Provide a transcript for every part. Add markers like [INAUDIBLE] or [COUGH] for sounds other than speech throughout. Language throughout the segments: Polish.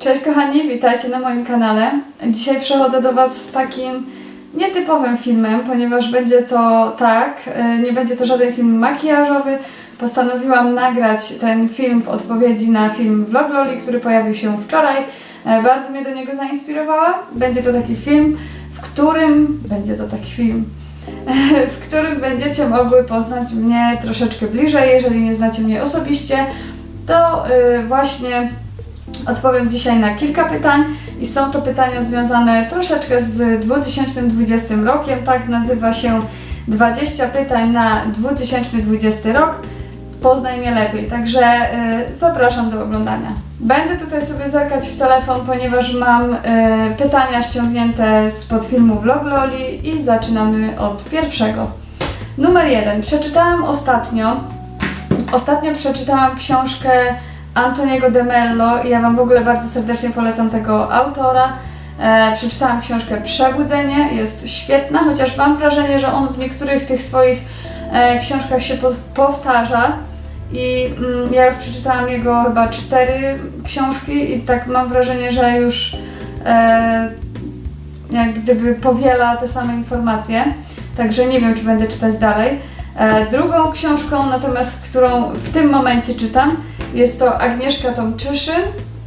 Cześć kochani, witajcie na moim kanale. Dzisiaj przechodzę do Was z takim nietypowym filmem, ponieważ będzie to tak, e, nie będzie to żaden film makijażowy. Postanowiłam nagrać ten film w odpowiedzi na film Vlog Loli, który pojawił się wczoraj. E, Bardzo mnie do niego zainspirowała. Będzie to taki film, w którym będzie to taki film, [LAUGHS] w którym będziecie mogły poznać mnie troszeczkę bliżej. Jeżeli nie znacie mnie osobiście, to y, właśnie odpowiem dzisiaj na kilka pytań i są to pytania związane troszeczkę z 2020 rokiem. Tak nazywa się 20 pytań na 2020 rok. Poznaj mnie lepiej, także y, zapraszam do oglądania. Będę tutaj sobie zerkać w telefon, ponieważ mam y, pytania ściągnięte spod filmu Vlog Loli i zaczynamy od pierwszego. Numer jeden. Przeczytałam ostatnio Ostatnio przeczytałam książkę Antoniego de Mello ja Wam w ogóle bardzo serdecznie polecam tego autora. E, przeczytałam książkę Przebudzenie, jest świetna, chociaż mam wrażenie, że on w niektórych tych swoich e, książkach się po, powtarza. I mm, ja już przeczytałam jego chyba cztery książki i tak mam wrażenie, że już e, jak gdyby powiela te same informacje. Także nie wiem, czy będę czytać dalej. E, Drugą książką, natomiast którą w tym momencie czytam, jest to Agnieszka Tomczyszyn.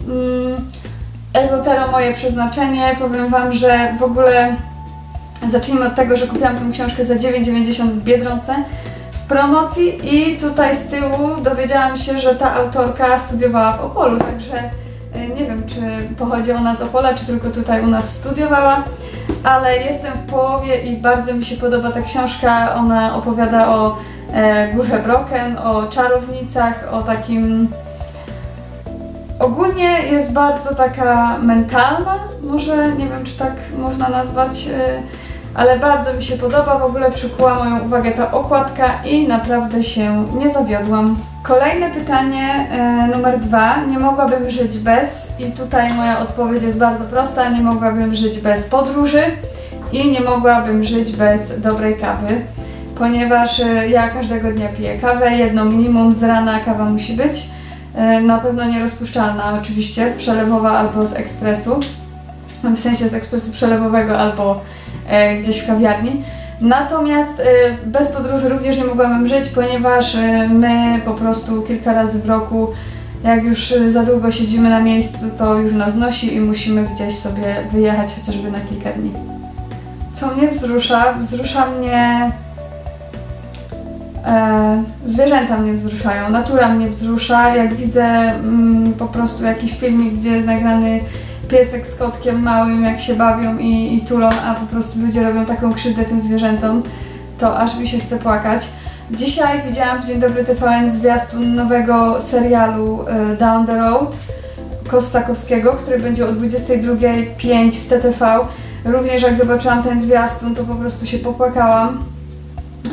Mm, Ezotero moje przeznaczenie. Powiem Wam, że w ogóle zacznijmy od tego, że kupiłam tę książkę za 9,90 w Biedronce w promocji i tutaj z tyłu dowiedziałam się, że ta autorka studiowała w Opolu, także e, nie wiem, czy pochodzi ona z Opola, czy tylko tutaj u nas studiowała ale jestem w połowie i bardzo mi się podoba ta książka. Ona opowiada o Górze Broken, o czarownicach, o takim. Ogólnie jest bardzo taka mentalna, może nie wiem czy tak można nazwać, e, ale bardzo mi się podoba. W ogóle przykuła moją uwagę ta okładka i naprawdę się nie zawiodłam. Kolejne pytanie, e, numer dwa. Nie mogłabym żyć bez, i tutaj moja odpowiedź jest bardzo prosta: nie mogłabym żyć bez podróży i nie mogłabym żyć bez dobrej kawy, ponieważ e, ja każdego dnia piję kawę, jedno minimum z rana kawa musi być. E, Na pewno nierozpuszczalna, oczywiście, przelewowa albo z ekspresu, w sensie z ekspresu przelewowego albo e, gdzieś w kawiarni. Natomiast bez podróży również nie mogłabym żyć, ponieważ my po prostu kilka razy w roku, jak już za długo siedzimy na miejscu, to już nas nosi i musimy gdzieś sobie wyjechać chociażby na kilka dni. Co mnie wzrusza? Wzrusza mnie. E, zwierzęta mnie wzruszają, natura mnie wzrusza. Jak widzę mm, po prostu jakiś filmik, gdzie jest nagrany piesek z kotkiem małym, jak się bawią i, i tulą, a po prostu ludzie robią taką krzywdę tym zwierzętom, to aż mi się chce płakać. Dzisiaj widziałam w Dzień Dobry TVN zwiastun nowego serialu e, Down the Road Kostakowskiego, który będzie o 22.05 w TTV. Również jak zobaczyłam ten zwiastun, to po prostu się popłakałam,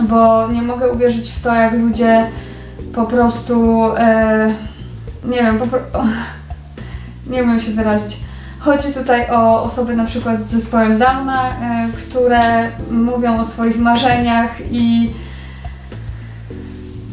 bo nie mogę uwierzyć w to, jak ludzie po prostu, e, nie wiem, po, pro- [LAUGHS] nie umiem się wyrazić. Chodzi tutaj o osoby na przykład z zespołem Downa, e, które mówią o swoich marzeniach i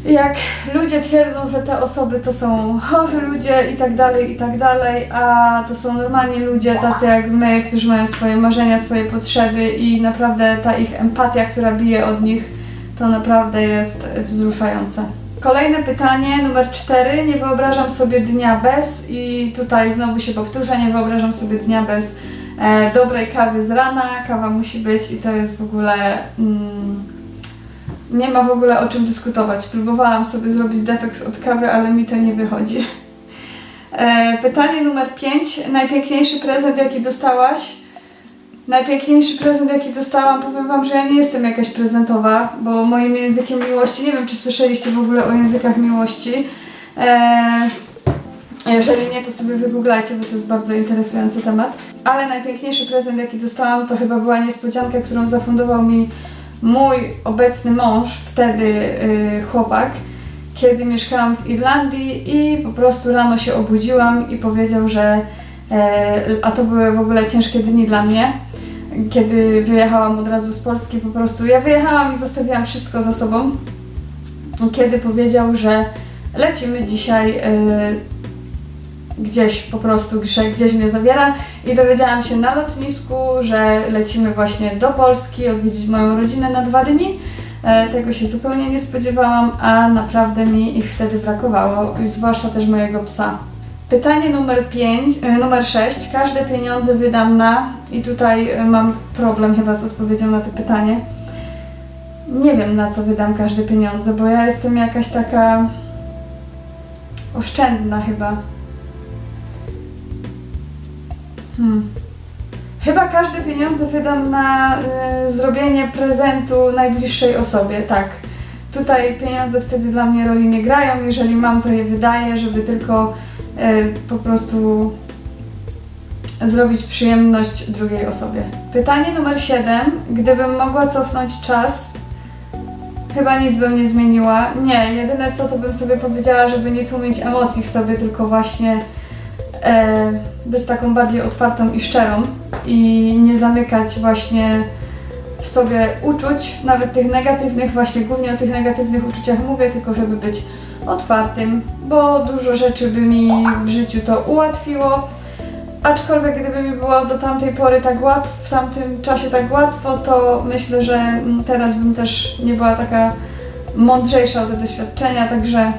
jak ludzie twierdzą, że te osoby to są chorzy ludzie i tak dalej, i tak dalej, a to są normalni ludzie, tacy jak my, którzy mają swoje marzenia, swoje potrzeby i naprawdę ta ich empatia, która bije od nich, to naprawdę jest wzruszające. Kolejne pytanie, numer cztery. Nie wyobrażam sobie dnia bez i tutaj znowu się powtórzę, nie wyobrażam sobie dnia bez e, dobrej kawy z rana. Kawa musi być i to jest w ogóle... Mm, nie ma w ogóle o czym dyskutować. Próbowałam sobie zrobić detoks od kawy, ale mi to nie wychodzi. E, pytanie numer 5. Najpiękniejszy prezent, jaki dostałaś? Najpiękniejszy prezent, jaki dostałam, powiem Wam, że ja nie jestem jakaś prezentowa, bo moim językiem miłości, nie wiem czy słyszeliście w ogóle o językach miłości. E, jeżeli nie, to sobie wygooglajcie, bo to jest bardzo interesujący temat. Ale najpiękniejszy prezent, jaki dostałam, to chyba była niespodzianka, którą zafundował mi mój obecny mąż, wtedy y, chłopak, kiedy mieszkałam w Irlandii i po prostu rano się obudziłam i powiedział, że a to były w ogóle ciężkie dni dla mnie, kiedy wyjechałam od razu z Polski, po prostu ja wyjechałam i zostawiłam wszystko za sobą, kiedy powiedział, że lecimy dzisiaj y, gdzieś po prostu, że gdzieś mnie zabiera i dowiedziałam się na lotnisku, że lecimy właśnie do Polski odwiedzić moją rodzinę na dwa dni. E, Tego się zupełnie nie spodziewałam, a naprawdę mi ich wtedy brakowało, zwłaszcza też mojego psa. Pytanie numer 5, numer 6. Każde pieniądze wydam na i tutaj e, mam problem chyba z odpowiedzią na to pytanie. Nie wiem na co wydam każde pieniądze, bo ja jestem jakaś taka oszczędna chyba. Hmm. Chyba każde pieniądze wydam na y, zrobienie prezentu najbliższej osobie, tak. Tutaj pieniądze wtedy dla mnie roli nie grają. Jeżeli mam, to je wydaję, żeby tylko po prostu zrobić przyjemność drugiej osobie. Pytanie numer 7. Gdybym mogła cofnąć czas, chyba nic bym nie zmieniła. Nie, jedyne co to bym sobie powiedziała, żeby nie tłumić emocji w sobie, tylko właśnie e, być taką bardziej otwartą i szczerą i nie zamykać właśnie w sobie uczuć, nawet tych negatywnych, właśnie głównie o tych negatywnych uczuciach mówię, tylko żeby być otwartym, bo dużo rzeczy by mi w życiu to ułatwiło. Aczkolwiek gdyby mi było do tamtej pory tak łatwo, w tamtym czasie tak łatwo, to myślę, że teraz bym też nie była taka mądrzejsza o te doświadczenia, także,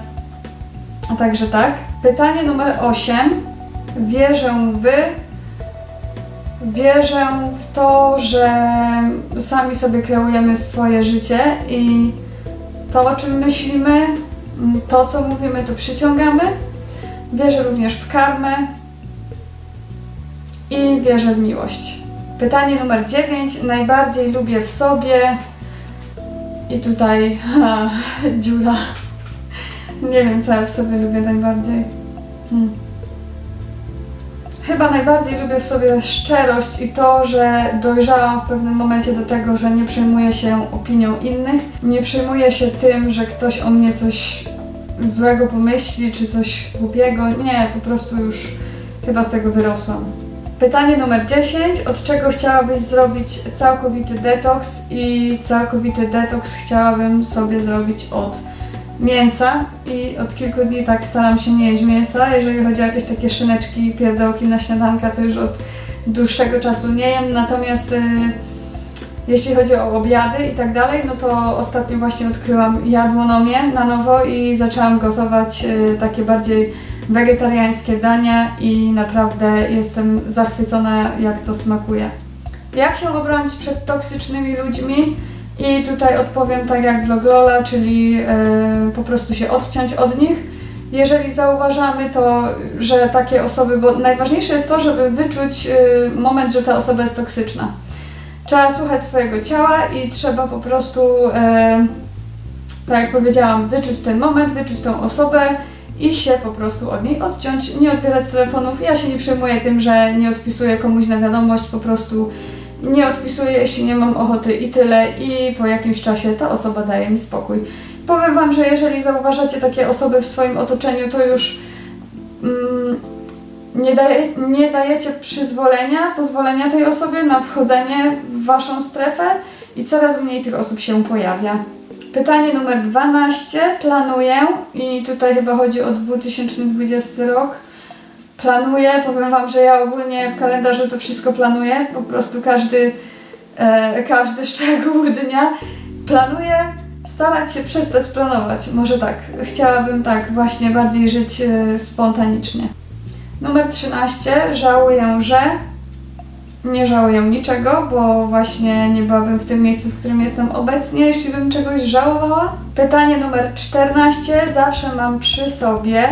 także tak. Pytanie numer 8. Wierzę w. Wierzę w to, że sami sobie kreujemy swoje życie i to, o czym myślimy, to, co mówimy, to przyciągamy. Wierzę również w karmę i wierzę w miłość. Pytanie numer 9. Najbardziej lubię w sobie. I tutaj ha, dziura. Nie wiem, co ja w sobie lubię najbardziej. Hmm. Chyba najbardziej lubię sobie szczerość i to, że dojrzałam w pewnym momencie do tego, że nie przejmuję się opinią innych, nie przejmuję się tym, że ktoś o mnie coś złego pomyśli, czy coś głupiego. Nie, po prostu już chyba z tego wyrosłam. Pytanie numer 10. Od czego chciałabyś zrobić całkowity detoks? I całkowity detoks chciałabym sobie zrobić od mięsa i od kilku dni tak staram się nie jeść mięsa. Jeżeli chodzi o jakieś takie szyneczki, pierdołki na śniadanka, to już od dłuższego czasu nie jem. Natomiast y, jeśli chodzi o obiady i tak dalej, no to ostatnio właśnie odkryłam jadłonomię na nowo i zaczęłam gotować y, takie bardziej wegetariańskie dania i naprawdę jestem zachwycona, jak to smakuje. Jak się obronić przed toksycznymi ludźmi? I tutaj odpowiem tak jak vlog Lola, czyli e, po prostu się odciąć od nich. Jeżeli zauważamy to, że takie osoby, bo najważniejsze jest to, żeby wyczuć e, moment, że ta osoba jest toksyczna. Trzeba słuchać swojego ciała i trzeba po prostu, e, tak jak powiedziałam, wyczuć ten moment, wyczuć tą osobę i się po prostu od niej odciąć, nie odbierać telefonów. Ja się nie przejmuję tym, że nie odpisuję komuś na wiadomość, po prostu nie odpisuję, jeśli nie mam ochoty i tyle i po jakimś czasie ta osoba daje mi spokój. Powiem Wam, że jeżeli zauważacie takie osoby w swoim otoczeniu, to już mm, nie, daje, nie dajecie przyzwolenia, pozwolenia tej osobie na wchodzenie w Waszą strefę i coraz mniej tych osób się pojawia. Pytanie numer 12. Planuję i tutaj chyba chodzi o 2020 rok. Planuję, powiem Wam, że ja ogólnie w kalendarzu to wszystko planuję, po prostu każdy, e, każdy szczegół dnia planuję, starać się przestać planować. Może tak, chciałabym tak właśnie bardziej żyć e, spontanicznie. Numer 13. Żałuję, że nie żałuję niczego, bo właśnie nie byłabym w tym miejscu, w którym jestem obecnie, jeśli bym czegoś żałowała. Pytanie numer 14. Zawsze mam przy sobie.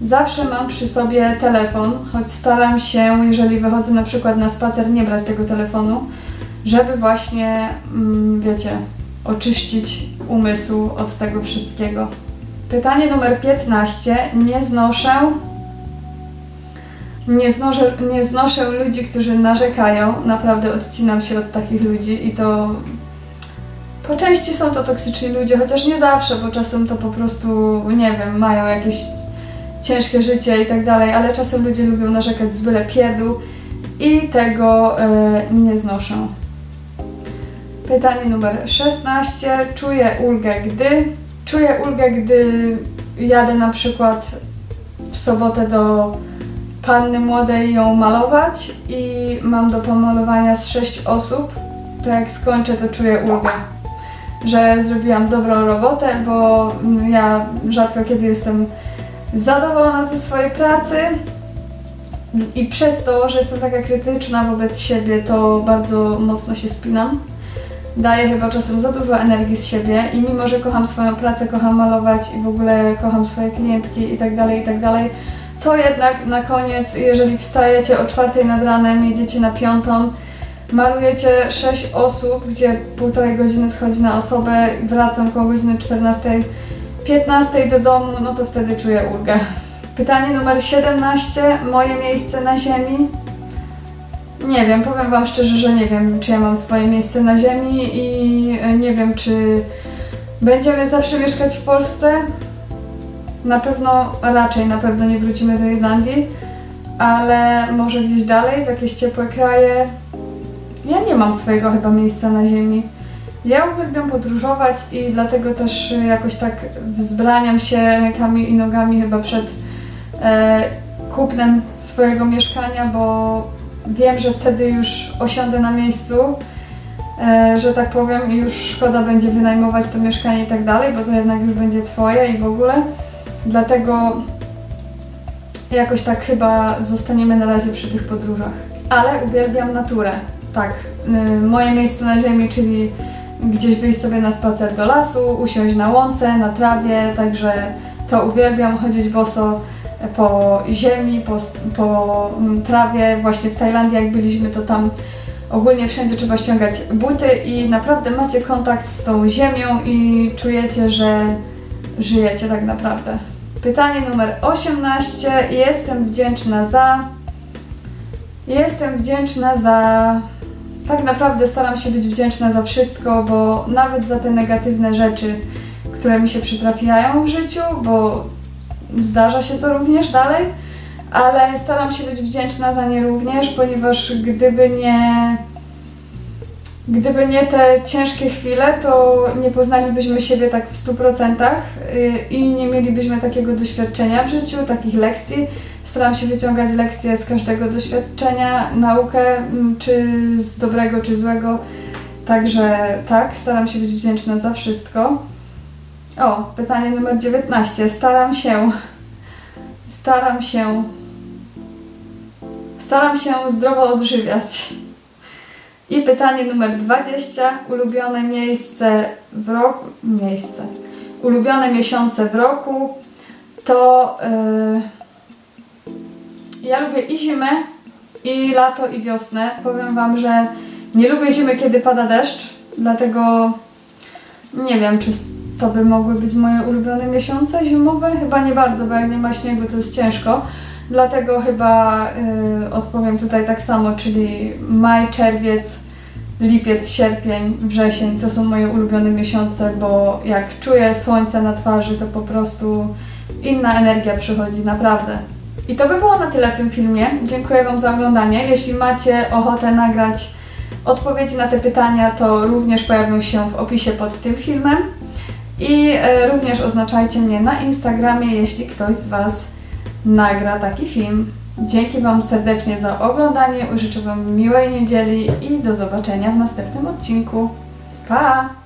Zawsze mam przy sobie telefon, choć staram się, jeżeli wychodzę na przykład na spacer, nie brać tego telefonu, żeby właśnie, mm, wiecie, oczyścić umysł od tego wszystkiego. Pytanie numer 15. Nie znoszę nie znoszę, nie znoszę ludzi, którzy narzekają. Naprawdę odcinam się od takich ludzi i to po części są to toksyczni ludzie, chociaż nie zawsze, bo czasem to po prostu, nie wiem, mają jakieś ciężkie życie i tak dalej, ale czasem ludzie lubią narzekać z byle pierdu i tego e, nie znoszę. Pytanie numer 16. Czuję ulgę, gdy. Czuję ulgę, gdy jadę na przykład w sobotę do panny młodej ją malować i mam do pomalowania z sześć osób. To jak skończę, to czuję ulgę, że zrobiłam dobrą robotę, bo ja rzadko kiedy jestem zadowolona ze swojej pracy i przez to, że jestem taka krytyczna wobec siebie, to bardzo mocno się spinam. Daję chyba czasem za dużo energii z siebie i mimo, że kocham swoją pracę, kocham malować i w ogóle kocham swoje klientki i tak dalej, i tak dalej, to jednak na koniec, jeżeli wstajecie o czwartej nad ranem, jedziecie na piątą, malujecie 6 osób, gdzie półtorej godziny schodzi na osobę, wracam koło godziny 14, 15 do domu, no to wtedy czuję ulgę. Pytanie numer 17. Moje miejsce na ziemi? Nie wiem, powiem Wam szczerze, że nie wiem, czy ja mam swoje miejsce na ziemi i e, nie wiem, czy będziemy zawsze mieszkać w Polsce. Na pewno, raczej na pewno nie wrócimy do Irlandii, ale może gdzieś dalej, w jakieś ciepłe kraje. Ja nie mam swojego chyba miejsca na ziemi. Ja uwielbiam podróżować i dlatego też e, jakoś tak wzbraniam się rękami i nogami chyba przed e, kupnem swojego mieszkania, bo wiem, że wtedy już osiądę na miejscu, e, że tak powiem, i już szkoda będzie wynajmować to mieszkanie i tak dalej, bo to jednak już będzie Twoje i w ogóle. Dlatego jakoś tak chyba zostaniemy na razie przy tych podróżach. Ale uwielbiam naturę. Tak, y, moje miejsce na ziemi, czyli gdzieś wyjść sobie na spacer do lasu, usiąść na łące, na trawie, także to uwielbiam, chodzić boso po ziemi, po, po mm, trawie. Właśnie w Tajlandii jak byliśmy, to tam ogólnie wszędzie trzeba ściągać buty i naprawdę macie kontakt z tą ziemią i czujecie, że żyjecie tak naprawdę. Pytanie numer 18. Jestem wdzięczna za. Jestem wdzięczna za. Tak naprawdę staram się być wdzięczna za wszystko, bo nawet za te negatywne rzeczy, które mi się przytrafiają w życiu, bo zdarza się to również dalej, ale staram się być wdzięczna za nie również, ponieważ gdyby nie. Gdyby nie te ciężkie chwile, to nie poznalibyśmy siebie tak w 100% y, i nie mielibyśmy takiego doświadczenia w życiu, takich lekcji. Staram się wyciągać lekcje z każdego doświadczenia, naukę, mm, czy z dobrego, czy złego. Także tak, staram się być wdzięczna za wszystko. O, pytanie numer 19. Staram się. Staram się. Staram się zdrowo odżywiać. I pytanie numer 20. Ulubione miejsce w roku. Miejsce. Ulubione miesiące w roku to. Yy, ja lubię i zimę, i lato, i wiosnę. Powiem Wam, że nie lubię zimy, kiedy pada deszcz, dlatego nie wiem, czy to by mogły być moje ulubione miesiące zimowe. Chyba nie bardzo, bo jak nie ma śniegu, to jest ciężko. Dlatego chyba y, odpowiem tutaj tak samo, czyli maj, czerwiec, lipiec, sierpień, wrzesień to są moje ulubione miesiące, bo jak czuję słońce na twarzy, to po prostu inna energia przychodzi, naprawdę. I to by było na tyle w tym filmie. Dziękuję Wam za oglądanie. Jeśli macie ochotę nagrać odpowiedzi na te pytania, to również pojawią się w opisie pod tym filmem. I e, również oznaczajcie mnie na Instagramie, jeśli ktoś z Was nagra taki film. Dzięki Wam serdecznie za oglądanie, życzę Wam miłej niedzieli i do zobaczenia w następnym odcinku. Pa!